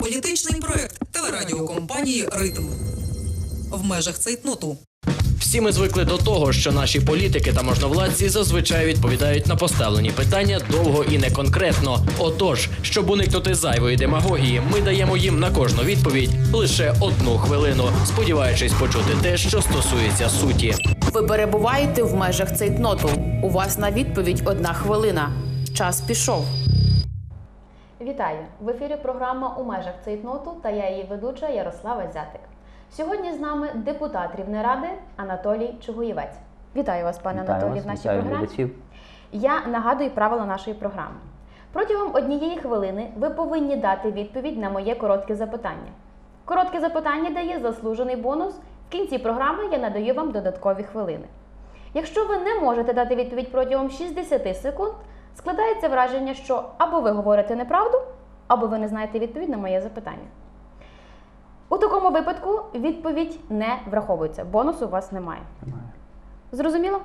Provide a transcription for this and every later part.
Політичний проект телерадіокомпанії Ритм в межах цейтноту. Всі ми звикли до того, що наші політики та можновладці зазвичай відповідають на поставлені питання довго і не конкретно. Отож, щоб уникнути зайвої демагогії, ми даємо їм на кожну відповідь лише одну хвилину, сподіваючись почути те, що стосується суті. Ви перебуваєте в межах цейтноту. У вас на відповідь одна хвилина. Час пішов. Вітаю! В ефірі програма у межах цейтноту та я її ведуча Ярослава Зятик. Сьогодні з нами депутат Рівнеради Анатолій Чугуєвець. Вітаю вас, пане Вітаю Анатолій, вас, в нашій вітаю програмі. глядачів. Я нагадую правила нашої програми. Протягом однієї хвилини ви повинні дати відповідь на моє коротке запитання. Коротке запитання дає заслужений бонус. В кінці програми я надаю вам додаткові хвилини. Якщо ви не можете дати відповідь протягом 60 секунд, складається враження, що або ви говорите неправду, або ви не знаєте відповідь на моє запитання. У такому випадку відповідь не враховується. Бонусу у вас немає. Немає. Зрозуміло?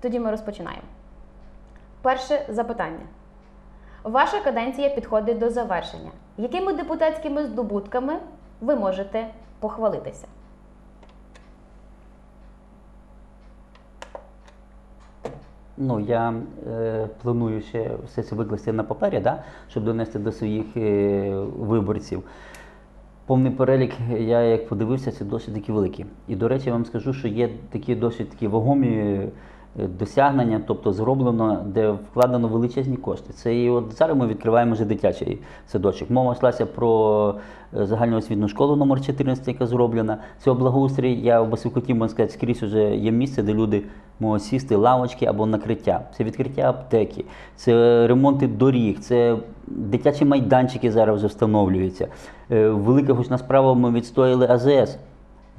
Тоді ми розпочинаємо. Перше запитання. Ваша каденція підходить до завершення. Якими депутатськими здобутками ви можете похвалитися? Ну, я е, планую ще все це викласти на папері, да, щоб донести до своїх е, виборців. Повний перелік, я як подивився, це досить такі великі. І, до речі, я вам скажу, що є такі досить такі вагомі досягнення, тобто зроблено, де вкладено величезні кошти. Це і от зараз ми відкриваємо вже дитячий садочок. Мова йшлася про е, загальноосвітню школу номер 14, яка зроблена. Це благоустрій. Я в Басівкоті, можна сказати, скрізь вже є місце, де люди можуть сісти, лавочки або накриття. Це відкриття аптеки, це ремонти доріг, це дитячі майданчики зараз вже встановлюються. Е, Велика гучна справа ми відстояли АЗС.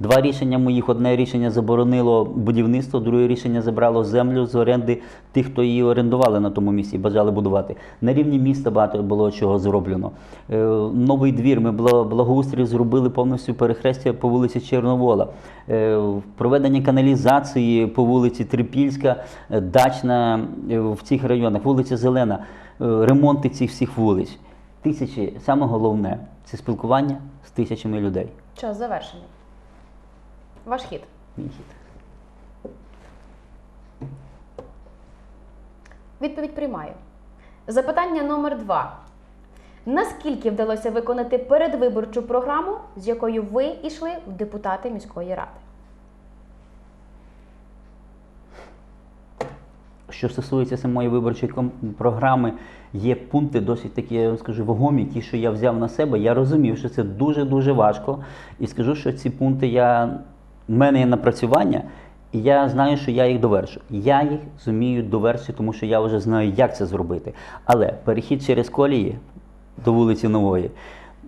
Два рішення моїх. Одне рішення заборонило будівництво, друге рішення забрало землю з оренди тих, хто її орендували на тому місці і бажали будувати. На рівні міста багато було чого зроблено. Е, Новий двір ми благоустрій зробили повністю перехрестя по вулиці Чорновола. Е, Проведення каналізації по вулиці Трипільська, е, Дачна в цих районах, вулиця Зелена, ремонти цих всіх вулиць. Тисячі, саме головне це спілкування з тисячами людей. Час завершений. Ваш хід. Мій хід. Відповідь приймаю. Запитання номер два. Наскільки вдалося виконати передвиборчу програму, з якою ви йшли в депутати міської ради? Що стосується самої виборчої програми, є пункти досить такі, я вам скажу, вагомі, ті, що я взяв на себе. Я розумів, що це дуже-дуже важко. І скажу, що ці пункти я... в мене є напрацювання, і я знаю, що я їх довершу. Я їх зумію довершити, тому що я вже знаю, як це зробити. Але перехід через колії до вулиці Нової.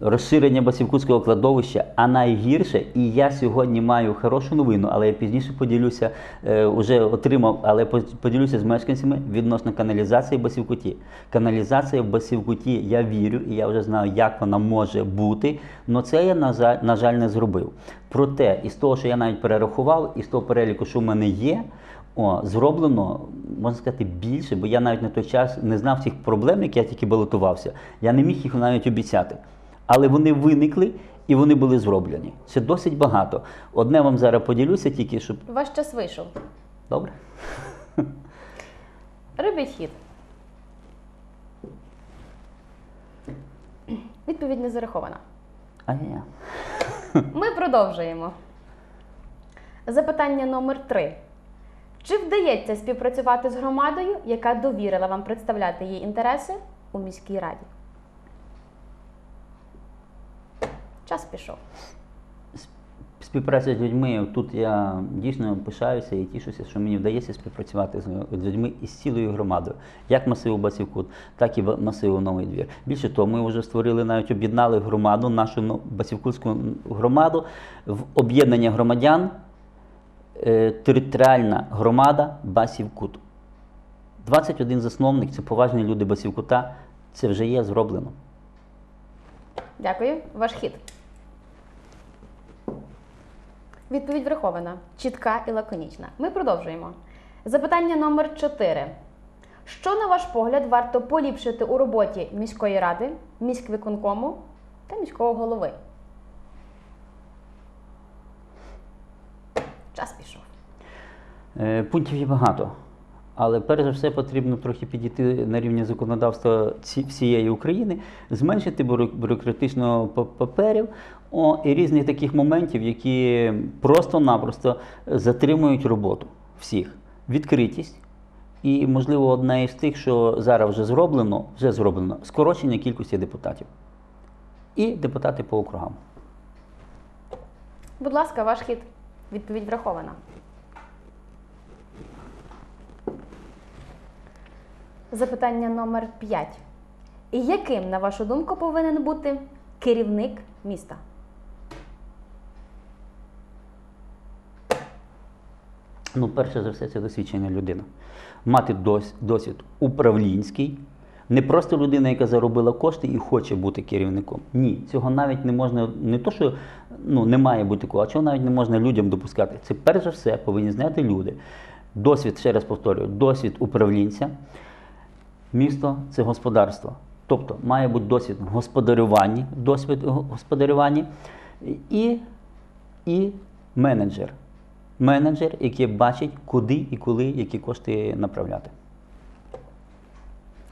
Розширення Басівкутського кладовища, а найгірше, і я сьогодні маю хорошу новину, але я пізніше поділюся, е, вже отримав, але поділюся з мешканцями відносно каналізації в Басівкуті. Каналізація в Басівкуті, я вірю, і я вже знаю, як вона може бути, але це я, на жаль, не зробив. Проте, із того, що я навіть перерахував, із того переліку, що в мене є, о, зроблено, можна сказати, більше, бо я навіть на той час не знав цих проблем, які я тільки балотувався. Я не міг їх навіть обіцяти. Але вони виникли і вони були зроблені. Це досить багато. Одне вам зараз поділюся тільки, щоб. Ваш час вийшов. Добре? Робіть хід. Відповідь не зарахована. Ай-яй-яй. Ми продовжуємо. Запитання номер три. Чи вдається співпрацювати з громадою, яка довірила вам представляти її інтереси у міській раді? Час пішов. Співпраця з людьми, тут я дійсно пишаюся і тішуся, що мені вдається співпрацювати з з людьми із цілою громадою, як масиву Басівкут, так і масиву Новий двір. Більше того, ми вже створили навіть об'єднали громаду, нашу Басівкутську громаду в об'єднання громадян, е, територіальна громада Басівкут. 21 засновник, це поважні люди Басівкута, це вже є зроблено. Дякую. Ваш хід. Відповідь врахована. Чітка і лаконічна. Ми продовжуємо. Запитання номер 4. Що, на ваш погляд, варто поліпшити у роботі міської ради, міськвиконкому та міського голови. Час пішов. Е, Пунктів є багато. Але перш за все потрібно трохи підійти на рівні законодавства всієї України, зменшити бюро- бюрократичного паперів о, і різних таких моментів, які просто-напросто затримують роботу всіх. Відкритість. І, можливо, одне із тих, що зараз вже зроблено, вже зроблено скорочення кількості депутатів. І депутати по округам. Будь ласка, ваш хід. Відповідь врахована. Запитання номер 5. Яким, на вашу думку, повинен бути керівник міста? Ну, перше за все, це досвідчена людина. Мати дос- досвід управлінський, не просто людина, яка заробила кошти і хоче бути керівником. Ні, цього навіть не можна, не то, що ну, не має бути такого, а чого навіть не можна людям допускати. Це перш за все повинні знати люди. Досвід, ще раз повторюю, досвід управлінця. Місто це господарство. Тобто має бути досвід в досвід в і, і менеджер. Менеджер, який бачить, куди і коли які кошти направляти.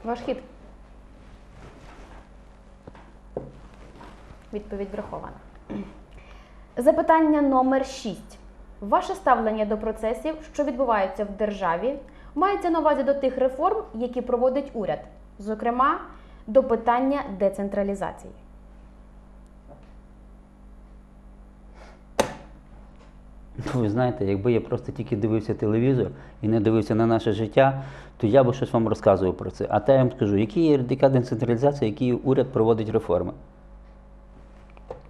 Ваш хід. Відповідь врахована. Запитання номер 6. Ваше ставлення до процесів, що відбуваються в державі, мається на увазі до тих реформ, які проводить уряд, зокрема до питання децентралізації. Ну, Ви знаєте, якби я просто тільки дивився телевізор і не дивився на наше життя, то я би щось вам розказував про це. А те я вам скажу, які є яка децентралізація, які уряд проводить реформи.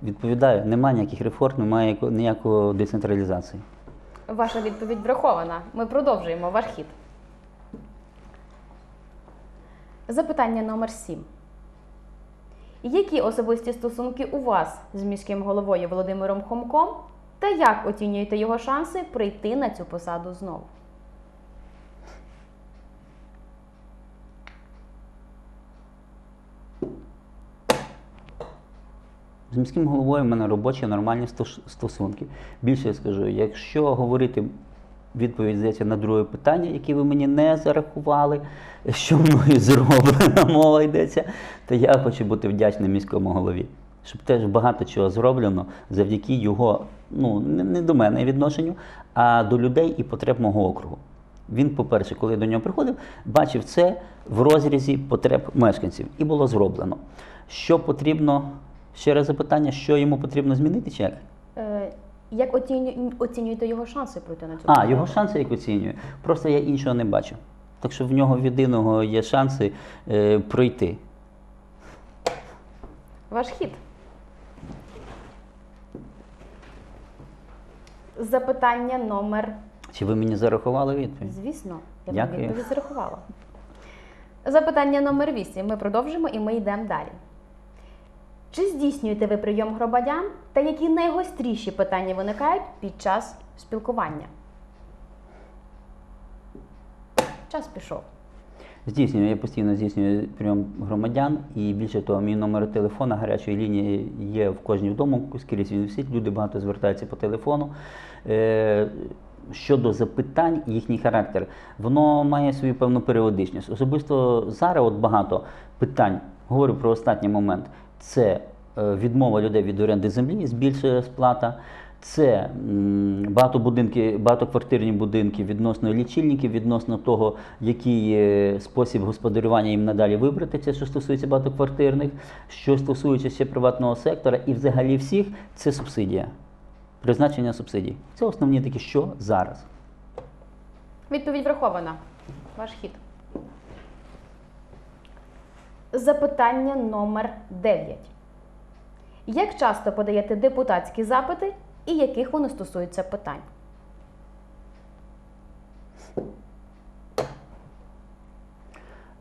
Відповідаю, немає ніяких реформ, немає ніякої децентралізації. Ваша відповідь врахована. Ми продовжуємо ваш хід. Запитання номер 7. Які особисті стосунки у вас з міським головою Володимиром Хомком та як оцінюєте його шанси прийти на цю посаду знову? З міським головою в мене робочі нормальні стосунки. Більше я скажу, якщо говорити відповідь здається на друге питання, яке ви мені не зарахували, що мною зроблено, мова йдеться, то я хочу бути вдячним міському голові. Щоб теж багато чого зроблено завдяки його, ну не, до мене відношенню, а до людей і потреб мого округу. Він, по-перше, коли я до нього приходив, бачив це в розрізі потреб мешканців, і було зроблено. Що потрібно, ще раз запитання, що йому потрібно змінити чи як? Е, як оціню- оцінюєте його шанси пройти на цю А, його шанси як оцінюю. Просто я іншого не бачу. Так що в нього в єдиного є шанси е, пройти. Ваш хід. Запитання номер Чи ви мені зарахували відповідь? Звісно, я вам Дякую. відповідь зарахувала. Запитання номер 8. Ми продовжимо і ми йдемо далі. Чи здійснюєте ви прийом громадян та які найгостріші питання виникають під час спілкування? Час пішов. Здійснюю, я постійно здійснюю прийом громадян, і більше того, мій номер телефона гарячої лінії є в кожній вдома, скрізь він висить, люди багато звертаються по телефону. Е, Щодо запитань, їхній характер, воно має свою певну періодичність. Особисто зараз от багато питань, говорю про останній момент, це е, відмова людей від оренди землі, збільшує сплата. Це м, багато будинки, багатоквартирні будинки відносно лічильників, відносно того, який спосіб господарювання їм надалі вибрати, це що стосується багатоквартирних, що стосується ще приватного сектора, і взагалі всіх це субсидія. Призначення субсидій. Це основні такі, що зараз. Відповідь врахована. Ваш хід. Запитання номер 9. Як часто подаєте депутатські запити і яких вони стосуються питань?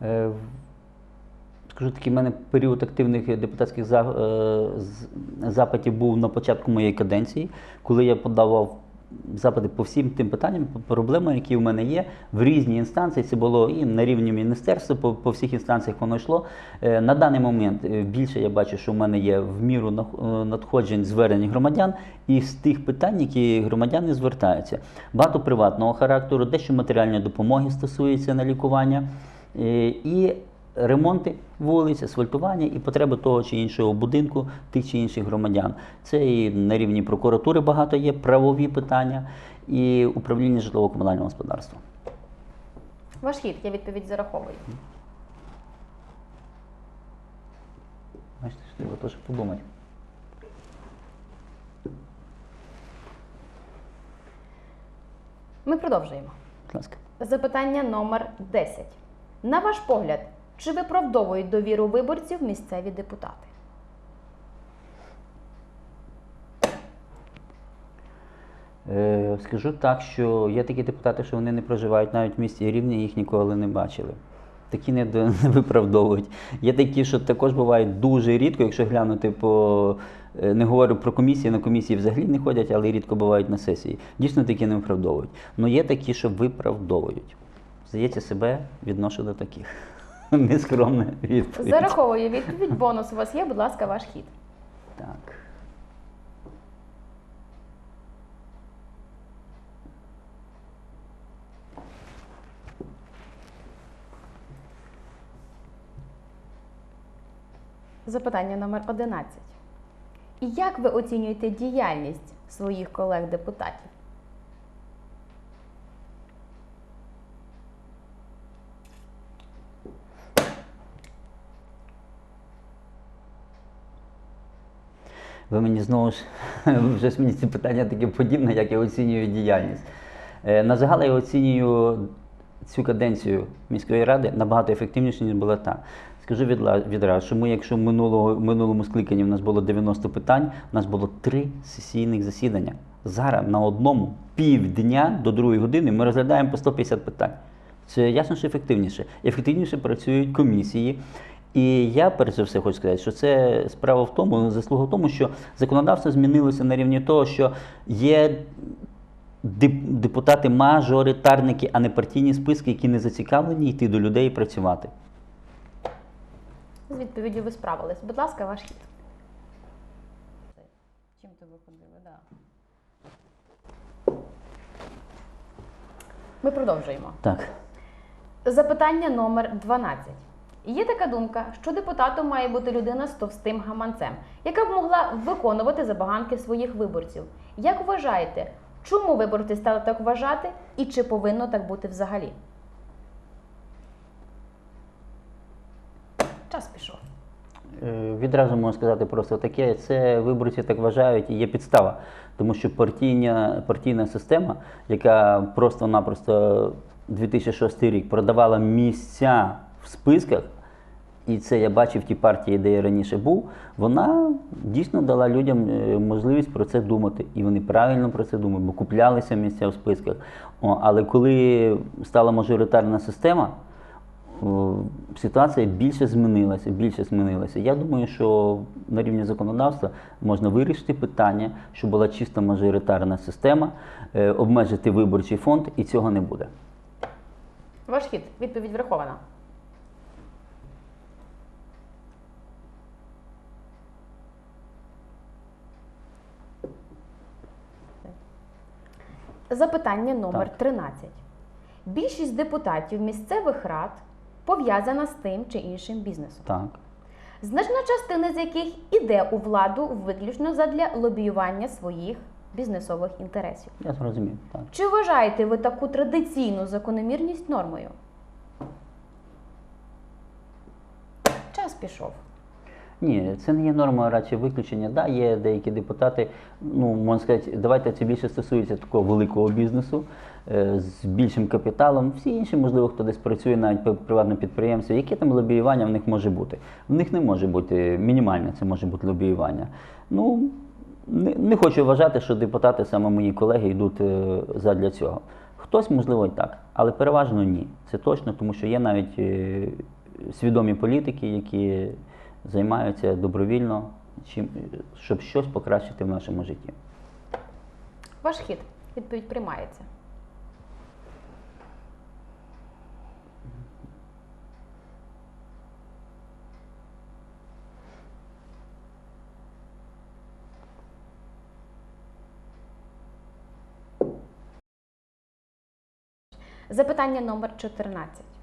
Е, Скажу такий, в мене період активних депутатських е, запитів був на початку моєї каденції, коли я подавав запити по всім тим питанням, по проблемам, які в мене є, в різні інстанції. Це було і на рівні міністерства, по, по всіх інстанціях воно йшло. Е, На даний момент е, більше я бачу, що в мене є в міру е, надходжень звернень громадян і з тих питань, які громадяни звертаються. Багато приватного характеру, дещо матеріальної допомоги стосується на лікування. І ремонти вулиць, асфальтування і потреби того чи іншого будинку тих чи інших громадян. Це і на рівні прокуратури багато є, правові питання і управління житлово-комунального господарства. Ваш хід, я відповідь зараховую. Бачите, що треба теж подумати. Ми продовжуємо. Будь ласка. Запитання номер 10. На ваш погляд, чи виправдовують довіру виборців місцеві депутати? Е, скажу так, що є такі депутати, що вони не проживають навіть в місті Рівні, їх ніколи не бачили. Такі не, виправдовують. Є такі, що також бувають дуже рідко, якщо глянути по. е, Не говорю про комісії, на комісії взагалі не ходять, але рідко бувають на сесії. Дійсно такі не виправдовують. Ну є такі, що виправдовують. Здається, себе відношу до таких. Нескромна відповідь. Зараховую відповідь. Бонус у вас є, будь ласка, ваш хід. Так. Запитання номер 11. Як ви оцінюєте діяльність своїх колег-депутатів? Ви мені знову ж вже мені ці питання таке подібне, як я оцінюю діяльність. Е, На загал я оцінюю цю каденцію міської ради набагато ефективніше, ніж була та. Скажу відразу, що ми, якщо в минулого, минулому скликанні в нас було 90 питань, у нас було три сесійних засідання. Зараз на одному півдня до другої години ми розглядаємо по 150 питань. Це ясно, що ефективніше. Ефективніше працюють комісії. І я перш за все хочу сказати, що це справа в тому, заслуга в тому, що законодавство змінилося на рівні того, що є депутати-мажоритарники, а не партійні списки, які не зацікавлені йти до людей і працювати. З відповіддю ви справились. Будь ласка, ваш хід. Чим ти виходили? Да. Ми продовжуємо. Так. Запитання номер 12. Є така думка, що депутатом має бути людина з товстим гаманцем, яка б могла виконувати забаганки своїх виборців. Як вважаєте, чому виборці стали так вважати і чи повинно так бути взагалі? Час пішов. Е, Відразу можу сказати просто таке, це виборці так вважають і є підстава. Тому що партійна, партійна система, яка просто-напросто 2006 рік продавала місця в списках, і це я бачив в тій партії, де я раніше був, вона дійсно дала людям е, можливість про це думати. І вони правильно про це думають, бо куплялися місця в списках. О, але коли стала мажоритарна система, о, ситуація більше змінилася, більше змінилася. Я думаю, що на рівні законодавства можна вирішити питання, щоб була чиста мажоритарна система, е, обмежити виборчий фонд, і цього не буде. Ваш хід. Відповідь врахована. Запитання номер Так. 13. Більшість депутатів місцевих рад пов'язана з тим чи іншим бізнесом. Так. Значна частина з яких іде у владу виключно задля лобіювання своїх бізнесових інтересів. Я зрозумів. Так. Чи вважаєте ви таку традиційну закономірність нормою? Час пішов. Ні, це не є норма, радше виключення. Да, є деякі депутати, ну можна сказати, давайте це більше стосується такого великого бізнесу е, з більшим капіталом. Всі інші, можливо, хто десь працює навіть по приватному підприємстві, яке там лобіювання в них може бути? В них не може бути мінімальне, це може бути лобіювання. Ну не, не хочу вважати, що депутати, саме мої колеги, йдуть е, задля цього. Хтось, можливо, і так, але переважно ні. Це точно, тому що є навіть е, свідомі політики, які займаються добровільно, чим, щоб щось покращити в нашому житті. Ваш хід. Відповідь приймається. Запитання номер 14.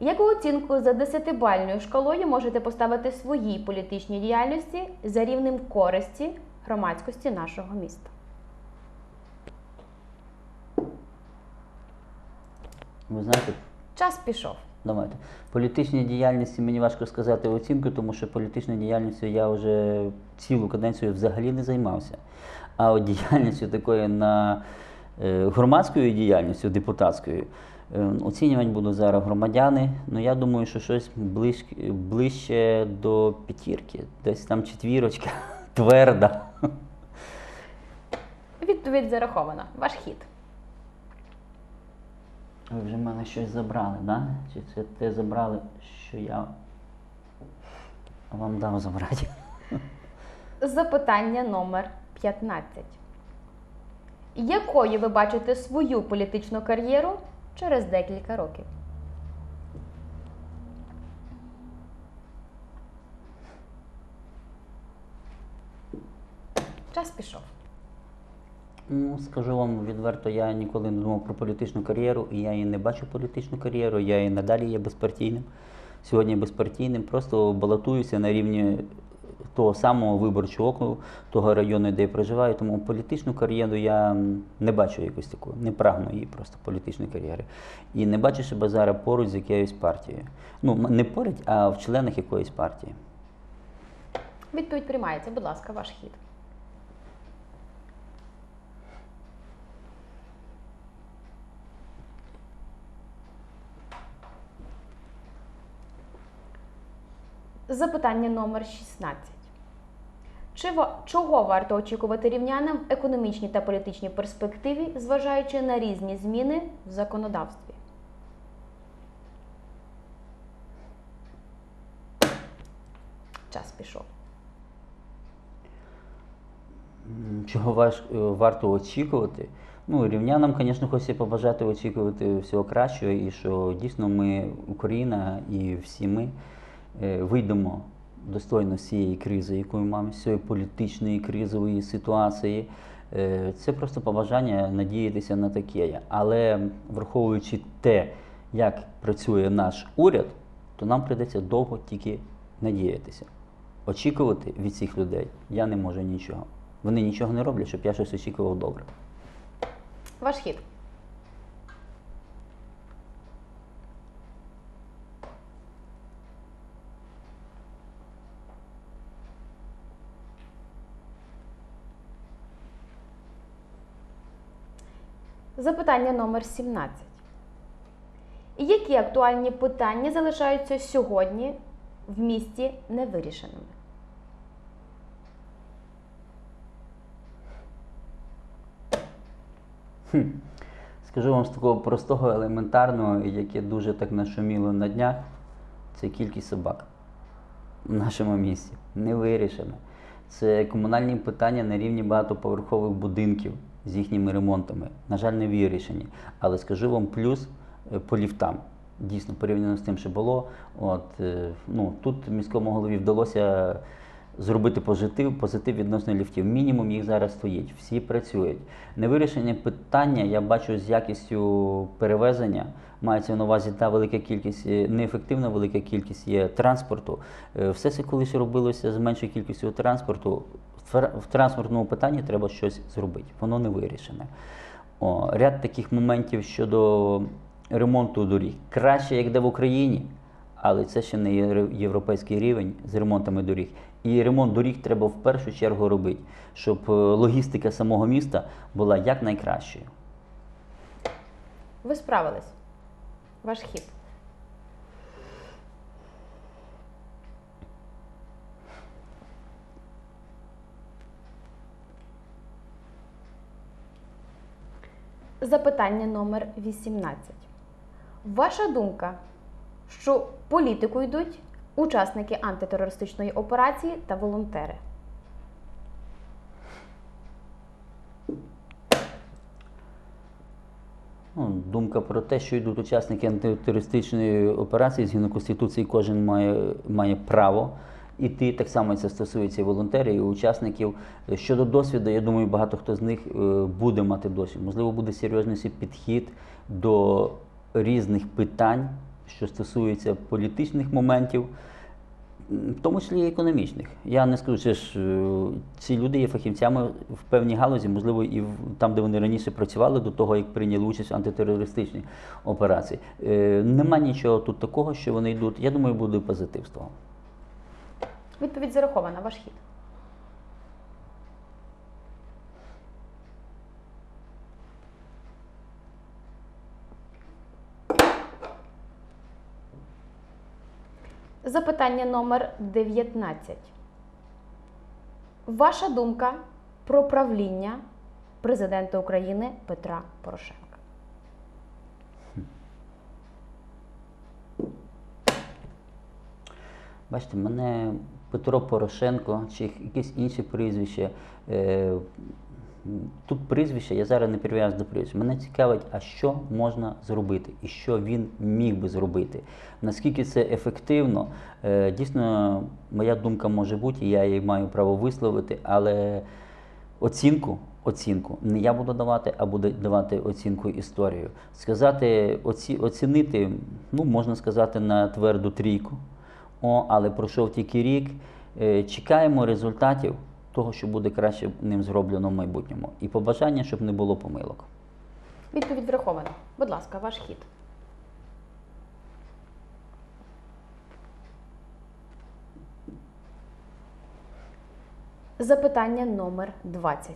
Яку оцінку за 10-бальною шкалою можете поставити своїй політичній діяльності за рівнем користі громадськості нашого міста? Ви знаєте, Час пішов. Давайте. Політичній діяльності мені важко сказати оцінку, тому що політичною діяльністю я вже цілу каденцію взагалі не займався. А от діяльністю такою на е, громадською діяльністю, депутатською, оцінювати будуть зараз громадяни. Ну я думаю, що щось ближ, ближче до п'ятірки, десь там четвірочка, тверда. Відповідь зарахована. Ваш хід. Ви вже в мене щось забрали, да? Чи це те забрали, що я вам дав забрати? Запитання номер 15. Якою ви бачите свою політичну кар'єру через декілька років? Час пішов. Ну, скажу вам відверто, я ніколи не думав про політичну кар'єру, і я і не бачу політичну кар'єру, я і надалі є безпартійним. Сьогодні безпартійним, просто балотуюся на рівні того самого виборчого округу, того району, де я проживаю. Тому політичну кар'єру я не бачу якось таку, не прагну її просто політичної кар'єри. І не бачу себе зараз поруч з якоюсь партією. Ну, не поруч, а в членах якоїсь партії. Відповідь приймається, будь ласка, ваш хід. Запитання номер 16. Чи чого варто очікувати рівнянам в економічній та політичній перспективі, зважаючи на різні зміни в законодавстві? Час пішов. Чого важ, е, варто очікувати? Ну, рівнянам, звісно, хочеться побажати очікувати всього кращого, і що дійсно ми, Україна і всі ми вийдемо достойно з цієї кризи, яку ми маємо, з цієї політичної кризової ситуації. Е, Це просто побажання надіятися на таке. Але враховуючи те, як працює наш уряд, то нам прийдеться довго тільки надіятися. Очікувати від цих людей я не можу нічого. Вони нічого не роблять, щоб я щось очікував добре. Ваш хід. Запитання номер 17. Які актуальні питання залишаються сьогодні в місті невирішеними? Скажу вам з такого простого, елементарного, яке дуже так нашуміло на днях, це кількість собак в нашому місті. Не вирішено. Це комунальні питання на рівні багатоповерхових будинків з їхніми ремонтами. На жаль, не вирішені. Але скажу вам плюс е, по ліфтам. Дійсно, порівняно з тим, що було. От, е, ну, тут міському голові вдалося зробити позитив, позитив відносно ліфтів. Мінімум їх зараз стоїть, всі працюють. Невирішення питання я бачу з якістю перевезення. Мається на увазі та велика кількість, е, неефективна велика кількість є транспорту. Все це колись робилося з меншою кількістю транспорту. В транспортному питанні треба щось зробити. Воно не вирішене. О, ряд таких моментів щодо ремонту доріг. Краще, як де в Україні, але це ще не європейський рівень з ремонтами доріг. І ремонт доріг треба в першу чергу робити, щоб е, логістика самого міста була якнайкращою. Ви справились. Ваш хід. Запитання номер 18. Ваша думка, що політику йдуть учасники антитерористичної операції та волонтери? Ну, думка про те, що йдуть учасники антитерористичної операції згідно Конституції, кожен має, має право іти. Так само це стосується і волонтерів, і учасників. Щодо досвіду, я думаю, багато хто з них е, буде мати досвід. Можливо, буде серйозніший підхід до різних питань, що стосуються політичних моментів. В тому числі і економічних. Я не скажу, що ж е, ці люди є фахівцями в певній галузі, можливо, і там, де вони раніше працювали, до того як прийняли участь в антитерористичній операції. Е, Нема нічого тут такого, що вони йдуть. Я думаю, буде позитив з того. Відповідь зарахована, ваш хід. Запитання номер 19. Ваша думка про правління президента України Петра Порошенка. Бачите, мене Петро Порошенко чи якесь інше прізвище. Е, тут прізвище, я зараз не прив'язую до прізвища. Мене цікавить, а що можна зробити і що він міг би зробити. Наскільки це ефективно, е, дійсно, моя думка може бути, я її маю право висловити, але оцінку. Оцінку не я буду давати, а буде давати оцінку історію. Сказати, оці, оцінити, ну можна сказати, на тверду трійку. О, але пройшов тільки рік. Е, Чекаємо результатів того, що буде краще ним зроблено в майбутньому. І побажання, щоб не було помилок. Відповідь врахована. Будь ласка, ваш хід. Запитання номер 20.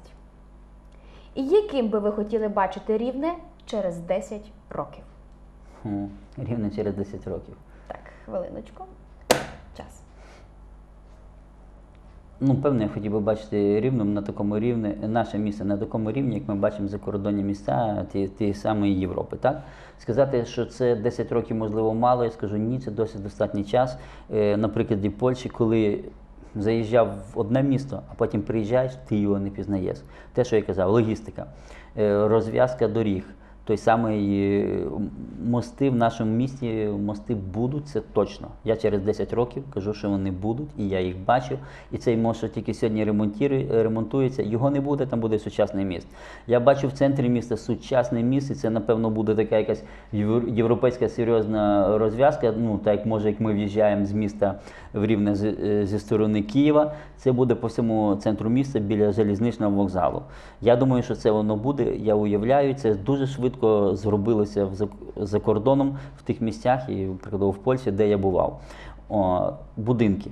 Яким би ви хотіли бачити рівне через 10 років? Хм, Рівно через 10 років. Так, хвилиночку. Час. Ну, певно, я хотів би бачити рівнем на такому рівні, наше місце на такому рівні, як ми бачимо закордонні міста ті, ті самої Європи. Так? Сказати, що це 10 років, можливо, мало, я скажу ні, це досить достатній час. Е, на прикладі Польщі, коли заїжджав в одне місто, а потім приїжджаєш, ти його не пізнаєш. Те, що я казав, логістика, е, розв'язка доріг. Той самий е, мости в нашому місті, мости будуть, це точно. Я через 10 років кажу, що вони будуть, і я їх бачив. І цей мост, що тільки сьогодні ремонтується, його не буде, там буде сучасний міст. Я бачу в центрі міста сучасний міст, і це, напевно, буде така якась європейська серйозна розв'язка. Ну, так як може, як ми в'їжджаємо з міста в рівне е, зі сторони Києва, це буде по всьому центру міста біля залізничного вокзалу. Я думаю, що це воно буде. Я уявляю, це дуже швидко зробилося в за кордоном в тих місцях, і прикладово в Польщі, де я бував. О, будинки.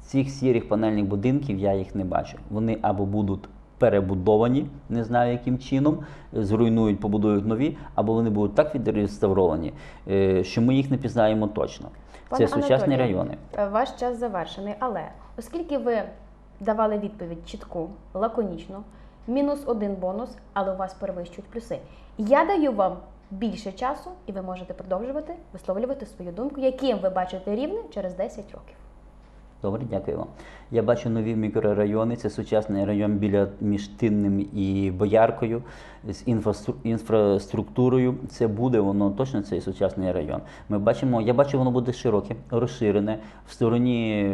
Цих сірих панельних будинків я їх не бачу. Вони або будуть перебудовані, не знаю яким чином, зруйнують, побудують нові, або вони будуть так відреставровані, е, що ми їх не пізнаємо точно. Пане Це сучасні Анатолію, райони. е, Ваш час завершений, але оскільки ви давали відповідь чітку, лаконічну, мінус один бонус, але у вас перевищують плюси. Я даю вам більше часу, і ви можете продовжувати висловлювати свою думку, яким ви бачите рівне через 10 років. Добре, дякую вам. Я бачу нові мікрорайони. Це сучасний район біля між Тинним і Бояркою з інфраструктурою. Це буде воно точно цей сучасний район. Ми бачимо, я бачу, воно буде широке, розширене в стороні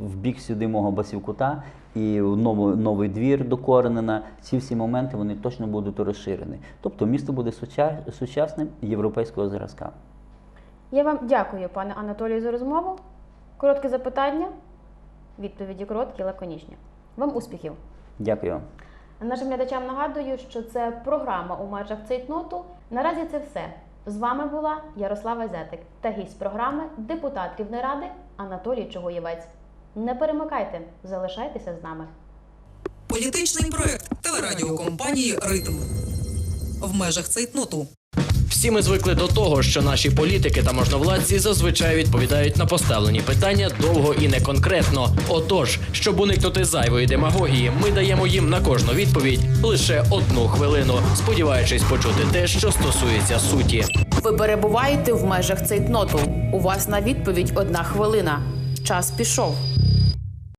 в бік сюди мого Басівкута і новий, новий двір до Коренена. Ці всі моменти вони точно будуть розширені. Тобто місто буде сучасним європейського зразка. Я вам дякую, пане Анатолію, за розмову. Коротке запитання, відповіді короткі, лаконічні. Вам успіхів! Дякую. Нашим глядачам нагадую, що це програма у межах цейтноту. Наразі це все. З вами була Ярослава Зетик та гість програми депутат Рівнеради Анатолій Чугоєвець. Не перемикайте, залишайтеся з нами. Політичний проект телерадіокомпанії Ритм в межах цейтноту. Всі ми звикли до того, що наші політики та можновладці зазвичай відповідають на поставлені питання довго і не конкретно. Отож, щоб уникнути зайвої демагогії, ми даємо їм на кожну відповідь лише одну хвилину, сподіваючись почути те, що стосується суті. Ви перебуваєте в межах цейтноту. У вас на відповідь одна хвилина. Час пішов.